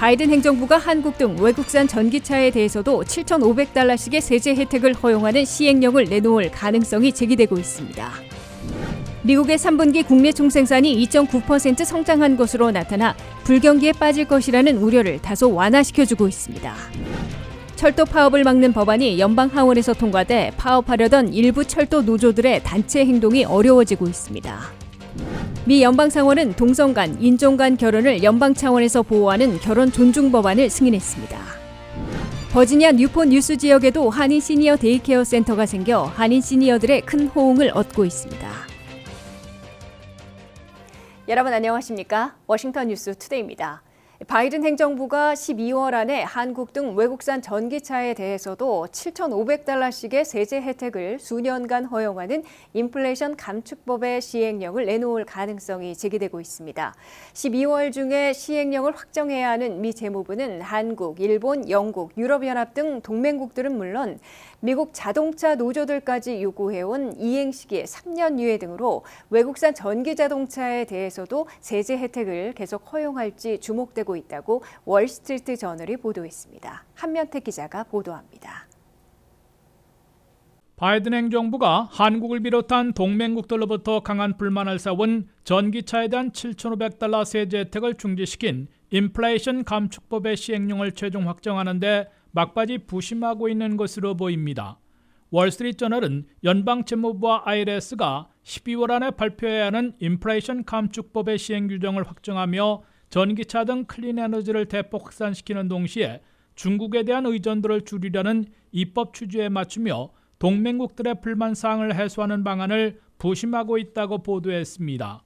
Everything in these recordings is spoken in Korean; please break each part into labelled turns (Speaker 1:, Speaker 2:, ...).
Speaker 1: 바이든 행정부가 한국 등 외국산 전기차에 대해서도 7,500달러씩의 세제 혜택을 허용하는 시행령을 내놓을 가능성이 제기되고 있습니다. 미국의 3분기 국내 총생산이 2.9% 성장한 것으로 나타나 불경기에 빠질 것이라는 우려를 다소 완화시켜주고 있습니다. 철도 파업을 막는 법안이 연방 하원에서 통과돼 파업하려던 일부 철도 노조들의 단체 행동이 어려워지고 있습니다. 미 연방 상원은 동성 간, 인종 간 결혼을 연방 차원에서 보호하는 결혼 존중 법안을 승인했습니다. 버지니아 뉴포 뉴스 지역에도 한인 시니어 데이케어 센터가 생겨 한인 시니어들의 큰 호응을 얻고 있습니다. 여러분 안녕하십니까? 워싱턴 뉴스 투데이입니다. 바이든 행정부가 12월 안에 한국 등 외국산 전기차에 대해서도 7,500달러씩의 세제 혜택을 수년간 허용하는 인플레이션 감축법의 시행령을 내놓을 가능성이 제기되고 있습니다. 12월 중에 시행령을 확정해야 하는 미 재무부는 한국, 일본, 영국, 유럽연합 등 동맹국들은 물론 미국 자동차 노조들까지 요구해온 이행 시기 3년 유예 등으로 외국산 전기 자동차에 대해서도 세제 혜택을 계속 허용할지 주목되고 있다고 월스트리트 저널이 보도했습니다. 한면택 기자가 보도합니다.
Speaker 2: 바이든 행정부가 한국을 비롯한 동맹국들로부터 강한 불만을 쌓은 전기차에 대한 7,500달러 세제 혜택을 중지시킨 인플레이션 감축법의 시행령을 최종 확정하는데 막바지 부심하고 있는 것으로 보입니다. 월스트리트저널은 연방 재무부와 IRS가 12월 안에 발표해야 하는 인플레이션 감축법의 시행 규정을 확정하며 전기차 등 클린 에너지를 대폭 확산시키는 동시에 중국에 대한 의존도를 줄이려는 입법 취지에 맞추며 동맹국들의 불만 사항을 해소하는 방안을 부심하고 있다고 보도했습니다.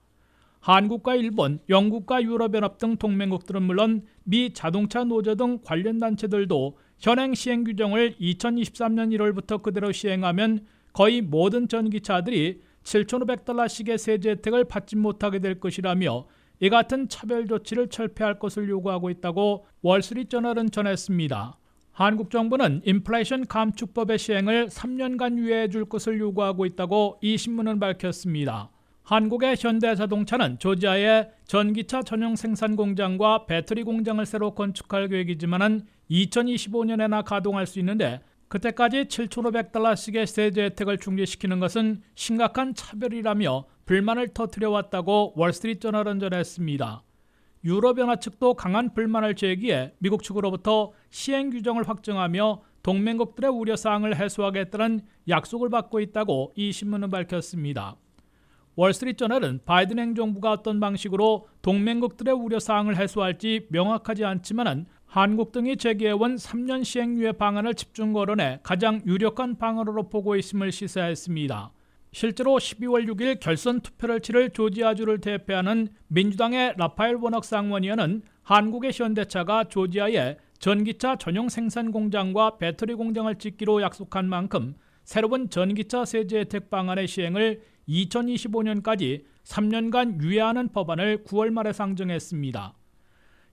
Speaker 2: 한국과 일본, 영국과 유럽연합 등 동맹국들은 물론 미 자동차 노조 등 관련 단체들도 현행 시행 규정을 2023년 1월부터 그대로 시행하면 거의 모든 전기차들이 7,500달러씩의 세제 혜택을 받지 못하게 될 것이라며 이 같은 차별 조치를 철폐할 것을 요구하고 있다고 월스트리트저널은 전했습니다. 한국 정부는 인플레이션 감축법의 시행을 3년간 유예해 줄 것을 요구하고 있다고 이 신문은 밝혔습니다. 한국의 현대자동차는 조지아에 전기차 전용 생산 공장과 배터리 공장을 새로 건축할 계획이지만은 2025년에나 가동할 수 있는데 그때까지 7,500달러씩의 세제 혜택을 중지시키는 것은 심각한 차별이라며 불만을 터뜨려 왔다고 월스트리트저널은 전했습니다. 유럽연합 측도 강한 불만을 제기해 미국 측으로부터 시행 규정을 확정하며 동맹국들의 우려 사항을 해소하겠다는 약속을 받고 있다고 이 신문은 밝혔습니다. 월스트리트저널은 바이든 행정부가 어떤 방식으로 동맹국들의 우려 사항을 해소할지 명확하지 않지만은 한국 등이 제기해온 3년 시행유예 방안을 집중 거론해 가장 유력한 방안으로 보고 있음을 시사했습니다. 실제로 12월 6일 결선 투표를 치를 조지아주를 대표하는 민주당의 라파엘 워낙 상원의원은 한국의 현대차가 조지아에 전기차 전용 생산 공장과 배터리 공장을 짓기로 약속한 만큼 새로운 전기차 세제 혜택 방안의 시행을 2025년까지 3년간 유예하는 법안을 9월 말에 상정했습니다.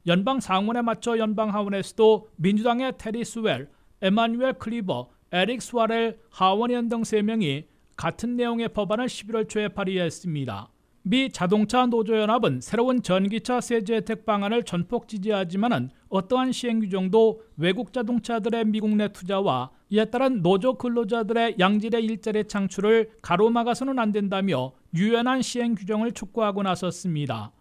Speaker 2: 연방 상원에 맞춰 연방 하원에서도 민주당의 테리 스웰, 에마뉴엘 클리버, 에릭 스와렐 하원의원 등 3명이 같은 내용의 법안을 11월 초에 발의했습니다. 미 자동차 노조연합은 새로운 전기차 세제 혜택 방안을 전폭 지지하지만 어떠한 시행 규정도 외국 자동차들의 미국 내 투자와 이에 따른 노조 근로자들의 양질의 일자리 창출을 가로막아서는 안 된다며 유연한 시행 규정을 촉구하고 나섰습니다.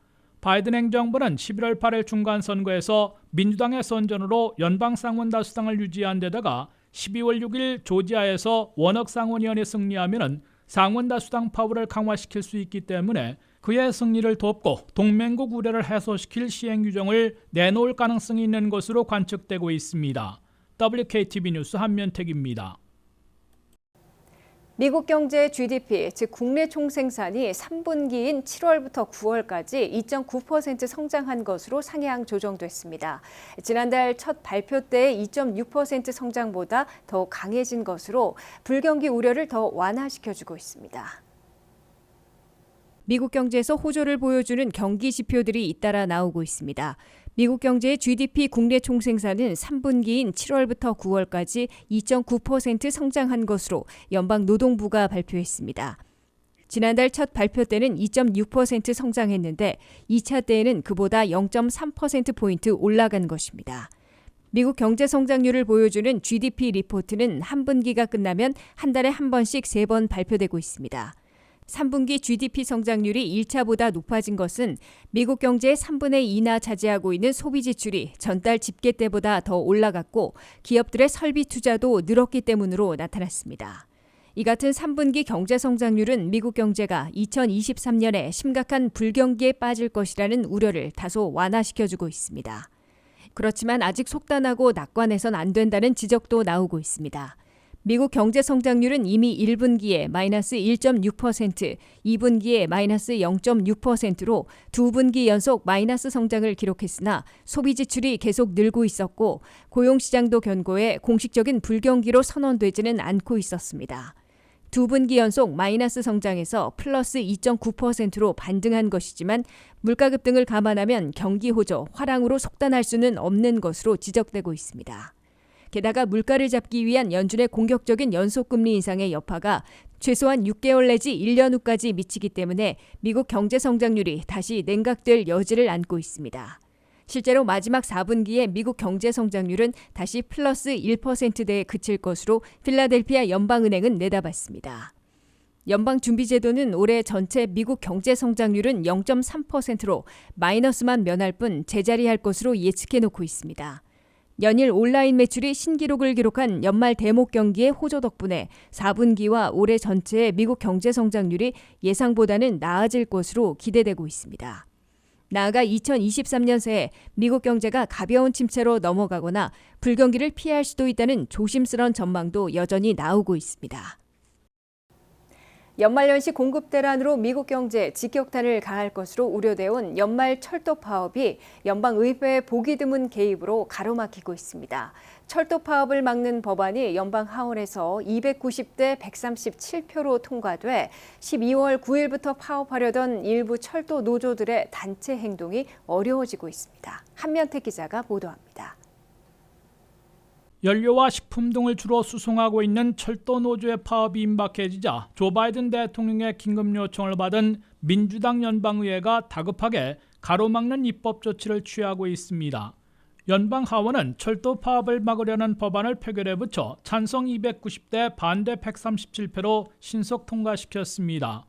Speaker 2: 바이든 행정부는 11월 8일 중간 선거에서 민주당의 선전으로 연방 상원 다수당을 유지한 데다가 12월 6일 조지아에서 원역 상원의원이 승리하면 상원 다수당 파워를 강화시킬 수 있기 때문에 그의 승리를 돕고 동맹국 우려를 해소시킬 시행 규정을 내놓을 가능성이 있는 것으로 관측되고 있습니다. WKTV 뉴스 한면택입니다.
Speaker 1: 미국 경제 GDP, 즉 국내 총생산이 3분기인 7월부터 9월까지 2.9% 성장한 것으로 상향 조정됐습니다. 지난달 첫 발표 때의 2.6% 성장보다 더 강해진 것으로 불경기 우려를 더 완화시켜주고 있습니다. 미국 경제에서 호조를 보여주는 경기 지표들이 잇따라 나오고 있습니다. 미국 경제의 GDP 국내 총생산은 3분기인 7월부터 9월까지 2.9% 성장한 것으로 연방 노동부가 발표했습니다. 지난달 첫 발표 때는 2.6% 성장했는데 2차 때에는 그보다 0.3%포인트 올라간 것입니다. 미국 경제 성장률을 보여주는 GDP 리포트는 한 분기가 끝나면 한 달에 한 번씩 세 번 발표되고 있습니다. 3분기 GDP 성장률이 1차보다 높아진 것은 미국 경제의 3분의 2나 차지하고 있는 소비 지출이 전달 집계 때보다 더 올라갔고 기업들의 설비 투자도 늘었기 때문으로 나타났습니다. 이 같은 3분기 경제 성장률은 미국 경제가 2023년에 심각한 불경기에 빠질 것이라는 우려를 다소 완화시켜주고 있습니다. 그렇지만 아직 속단하고 낙관해선 안 된다는 지적도 나오고 있습니다. 미국 경제 성장률은 이미 1분기에 마이너스 1.6%, 2분기에 마이너스 0.6%로 두 분기 연속 마이너스 성장을 기록했으나 소비 지출이 계속 늘고 있었고 고용 시장도 견고해 공식적인 불경기로 선언되지는 않고 있었습니다. 두 분기 연속 마이너스 성장에서 플러스 2.9%로 반등한 것이지만 물가 급등을 감안하면 경기 호조, 화랑으로 속단할 수는 없는 것으로 지적되고 있습니다. 게다가 물가를 잡기 위한 연준의 공격적인 연속금리 인상의 여파가 최소한 6개월 내지 1년 후까지 미치기 때문에 미국 경제 성장률이 다시 냉각될 여지를 안고 있습니다. 실제로 마지막 4분기에 미국 경제 성장률은 다시 플러스 1%대에 그칠 것으로 필라델피아 연방은행은 내다봤습니다. 연방준비제도는 올해 전체 미국 경제 성장률은 0.3%로 마이너스만 면할 뿐 제자리할 것으로 예측해 놓고 있습니다. 연일 온라인 매출이 신기록을 기록한 연말 대목 경기의 호조 덕분에 4분기와 올해 전체의 미국 경제 성장률이 예상보다는 나아질 것으로 기대되고 있습니다. 나아가 2023년 새에 미국 경제가 가벼운 침체로 넘어가거나 불경기를 피할 수도 있다는 조심스런 전망도 여전히 나오고 있습니다. 연말연시 공급 대란으로 미국 경제에 직격탄을 가할 것으로 우려되어 연말 철도 파업이 연방 의회의 보기 드문 개입으로 가로막히고 있습니다. 철도 파업을 막는 법안이 연방 하원에서 290대 137표로 통과돼 12월 9일부터 파업하려던 일부 철도 노조들의 단체 행동이 어려워지고 있습니다. 한면태 기자가 보도합니다.
Speaker 2: 연료와 식품 등을 주로 수송하고 있는 철도 노조의 파업이 임박해지자 조 바이든 대통령의 긴급 요청을 받은 민주당 연방의회가 다급하게 가로막는 입법 조치를 취하고 있습니다. 연방 하원은 철도 파업을 막으려는 법안을 표결에 붙여 찬성 290대 반대 137표로 신속 통과시켰습니다.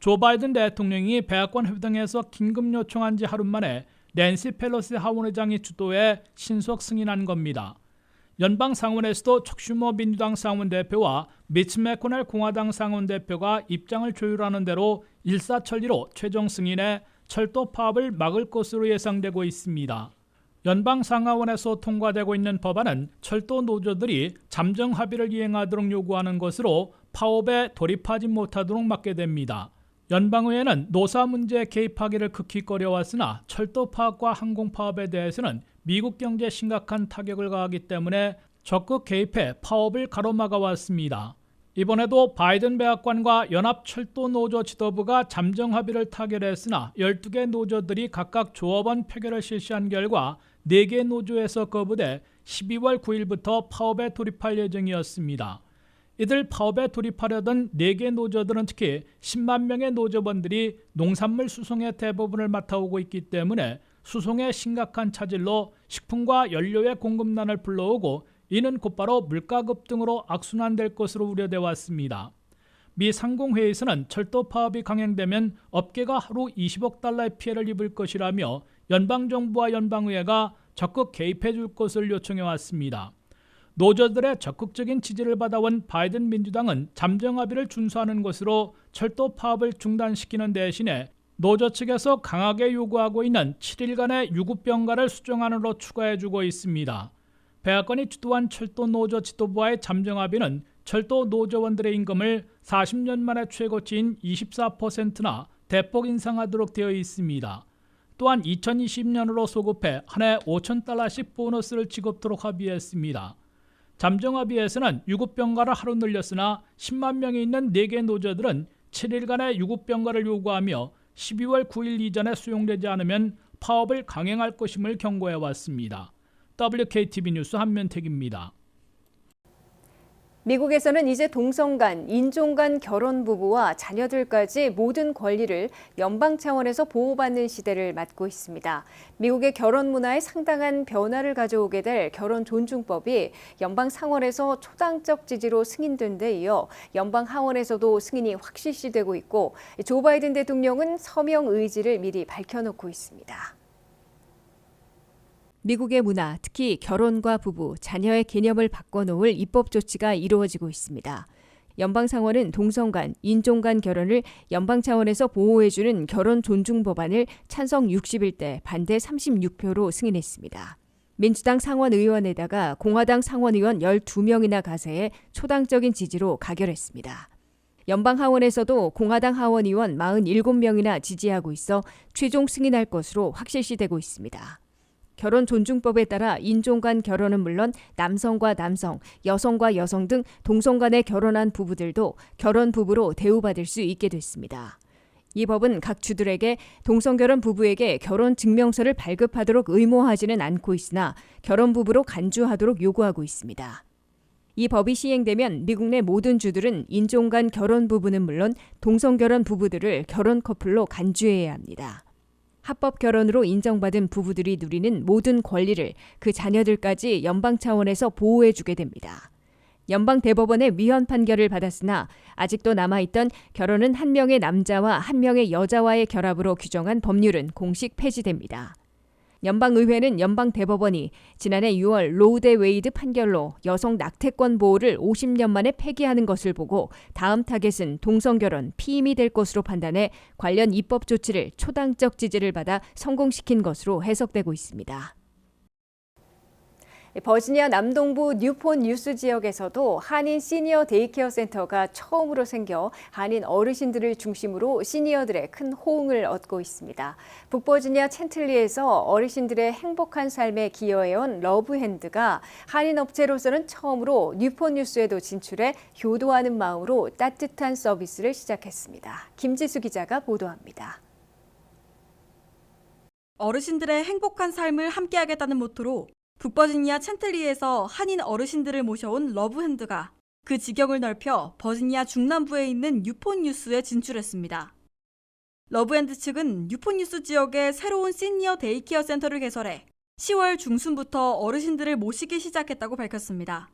Speaker 2: 조 바이든 대통령이 배악권 회동에서 긴급 요청한 지 하루 만에 낸시 펠로시 하원의장이 주도해 신속 승인한 겁니다. 연방 상원에서도 척슈머 민주당 상원 대표와 미츠 매코넬 공화당 상원 대표가 입장을 조율하는 대로 일사천리로 최종 승인해 철도 파업을 막을 것으로 예상되고 있습니다. 연방 상하원에서 통과되고 있는 법안은 철도 노조들이 잠정 합의를 이행하도록 요구하는 것으로 파업에 돌입하지 못하도록 막게 됩니다. 연방의회는 노사 문제에 개입하기를 극히 꺼려왔으나 철도 파업과 항공 파업에 대해서는 미국 경제에 심각한 타격을 가하기 때문에 적극 개입해 파업을 가로막아 왔습니다. 이번에도 바이든 백악관과 연합철도 노조 지도부가 잠정 합의를 타결했으나 12개 노조들이 각각 조합원 표결을 실시한 결과 4개 노조에서 거부돼 12월 9일부터 파업에 돌입할 예정이었습니다. 이들 파업에 돌입하려던 4개 노조들은 특히 10만 명의 노조원들이 농산물 수송의 대부분을 맡아오고 있기 때문에 수송의 심각한 차질로 식품과 연료의 공급난을 불러오고 이는 곧바로 물가 급등으로 악순환될 것으로 우려돼 왔습니다. 미 상공회의에서는 철도 파업이 강행되면 업계가 하루 20억 달러의 피해를 입을 것이라며 연방정부와 연방의회가 적극 개입해 줄 것을 요청해 왔습니다. 노조들의 적극적인 지지를 받아온 바이든 민주당은 잠정 합의를 준수하는 것으로 철도 파업을 중단시키는 대신에 노조 측에서 강하게 요구하고 있는 7일간의 유급병가를 수정안으로 추가해주고 있습니다. 백악관이 주도한 철도 노조 지도부와의 잠정 합의는 철도 노조원들의 임금을 40년 만에 최고치인 24%나 대폭 인상하도록 되어 있습니다. 또한 2020년으로 소급해 한 해 5천 달러씩 보너스를 지급토록 합의했습니다. 잠정 합의에서는 유급병가를 하루 늘렸으나 10만 명이 있는 4개 노조들은 7일간의 유급병가를 요구하며 12월 9일 이전에 수용되지 않으면 파업을 강행할 것임을 경고해 왔습니다. WKTV 뉴스 한면택입니다.
Speaker 1: 미국에서는 이제 동성 간, 인종 간 결혼 부부와 자녀들까지 모든 권리를 연방 차원에서 보호받는 시대를 맞고 있습니다. 미국의 결혼 문화에 상당한 변화를 가져오게 될 결혼 존중법이 연방 상원에서 초당적 지지로 승인된 데 이어 연방 하원에서도 승인이 확실시되고 있고 조 바이든 대통령은 서명 의지를 미리 밝혀놓고 있습니다. 미국의 문화, 특히 결혼과 부부, 자녀의 개념을 바꿔놓을 입법 조치가 이루어지고 있습니다. 연방 상원은 동성 간, 인종 간 결혼을 연방 차원에서 보호해주는 결혼 존중 법안을 찬성 61대 반대 36표로 승인했습니다. 민주당 상원 의원에다가 공화당 상원 의원 12명이나 가세해 초당적인 지지로 가결했습니다. 연방 하원에서도 공화당 하원 의원 47명이나 지지하고 있어 최종 승인할 것으로 확실시되고 있습니다. 결혼 존중법에 따라 인종 간 결혼은 물론 남성과 남성, 여성과 여성 등 동성 간에 결혼한 부부들도 결혼 부부로 대우받을 수 있게 됐습니다. 이 법은 각 주들에게 동성 결혼 부부에게 결혼 증명서를 발급하도록 의무화하지는 않고 있으나 결혼 부부로 간주하도록 요구하고 있습니다. 이 법이 시행되면 미국 내 모든 주들은 인종 간 결혼 부부는 물론 동성 결혼 부부들을 결혼 커플로 간주해야 합니다. 합법 결혼으로 인정받은 부부들이 누리는 모든 권리를 그 자녀들까지 연방 차원에서 보호해 주게 됩니다. 연방 대법원의 위헌 판결을 받았으나 아직도 남아있던 결혼은 한 명의 남자와 한 명의 여자와의 결합으로 규정한 법률은 공식 폐지됩니다. 연방의회는 연방 대법원이 지난해 6월 로우 대 웨이드 판결로 여성 낙태권 보호를 50년 만에 폐기하는 것을 보고 다음 타겟은 동성결혼 피임이 될 것으로 판단해 관련 입법 조치를 초당적 지지를 받아 성공시킨 것으로 해석되고 있습니다. 버지니아 남동부 뉴폰 뉴스 지역에서도 한인 시니어 데이케어 센터가 처음으로 생겨 한인 어르신들을 중심으로 시니어들의 큰 호응을 얻고 있습니다. 북버지니아 챈틀리에서 어르신들의 행복한 삶에 기여해온 러브핸드가 한인 업체로서는 처음으로 뉴폰 뉴스에도 진출해 효도하는 마음으로 따뜻한 서비스를 시작했습니다. 김지수 기자가 보도합니다.
Speaker 3: 어르신들의 행복한 삶을 함께하겠다는 모토로 북버지니아 챈틀리에서 한인 어르신들을 모셔온 러브핸드가 그 지경을 넓혀 버지니아 중남부에 있는 뉴폰 뉴스에 진출했습니다. 러브핸드 측은 뉴폰 뉴스 지역에 새로운 시니어 데이케어 센터를 개설해 10월 중순부터 어르신들을 모시기 시작했다고 밝혔습니다.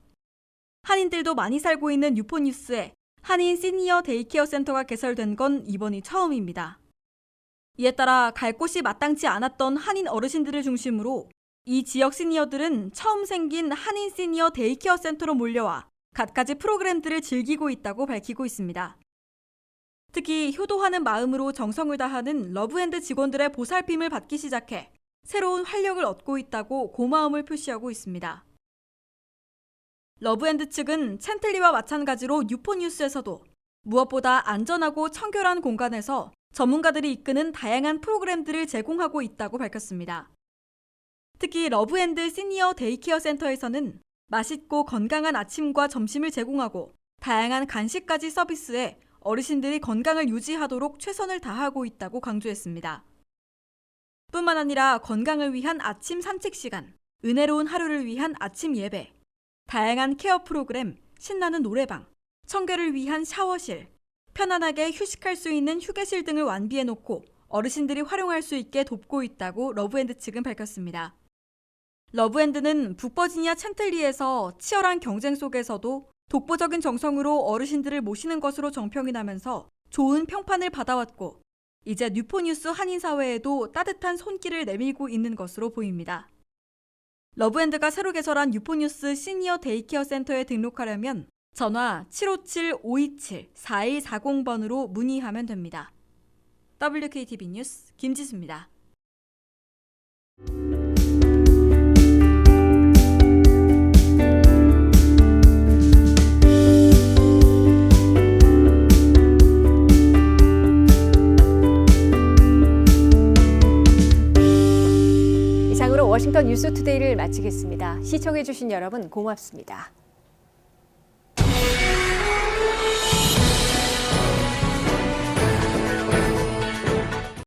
Speaker 3: 한인들도 많이 살고 있는 뉴폰 뉴스에 한인 시니어 데이케어 센터가 개설된 건 이번이 처음입니다. 이에 따라 갈 곳이 마땅치 않았던 한인 어르신들을 중심으로 이 지역 시니어들은 처음 생긴 한인 시니어 데이케어 센터로 몰려와 갖가지 프로그램들을 즐기고 있다고 밝히고 있습니다. 특히 효도하는 마음으로 정성을 다하는 러브핸드 직원들의 보살핌을 받기 시작해 새로운 활력을 얻고 있다고 고마움을 표시하고 있습니다. 러브핸드 측은 챈틀리와 마찬가지로 뉴포뉴스에서도 무엇보다 안전하고 청결한 공간에서 전문가들이 이끄는 다양한 프로그램들을 제공하고 있다고 밝혔습니다. 특히 러브핸드 시니어 데이케어 센터에서는 맛있고 건강한 아침과 점심을 제공하고 다양한 간식까지 서비스해 어르신들이 건강을 유지하도록 최선을 다하고 있다고 강조했습니다. 뿐만 아니라 건강을 위한 아침 산책 시간, 은혜로운 하루를 위한 아침 예배, 다양한 케어 프로그램, 신나는 노래방, 청결을 위한 샤워실, 편안하게 휴식할 수 있는 휴게실 등을 완비해 놓고 어르신들이 활용할 수 있게 돕고 있다고 러브핸드 측은 밝혔습니다. 러브핸드는 북버지니아 챈틀리에서 치열한 경쟁 속에서도 독보적인 정성으로 어르신들을 모시는 것으로 정평이 나면서 좋은 평판을 받아왔고 이제 뉴포뉴스 한인사회에도 따뜻한 손길을 내밀고 있는 것으로 보입니다. 러브핸드가 새로 개설한 뉴포뉴스 시니어 데이케어 센터에 등록하려면 전화 757-527-4140번으로 문의하면 됩니다. WKTV 뉴스 김지수입니다.
Speaker 1: 뉴스투데이를 마치겠습니다. 시청해주신 여러분 고맙습니다.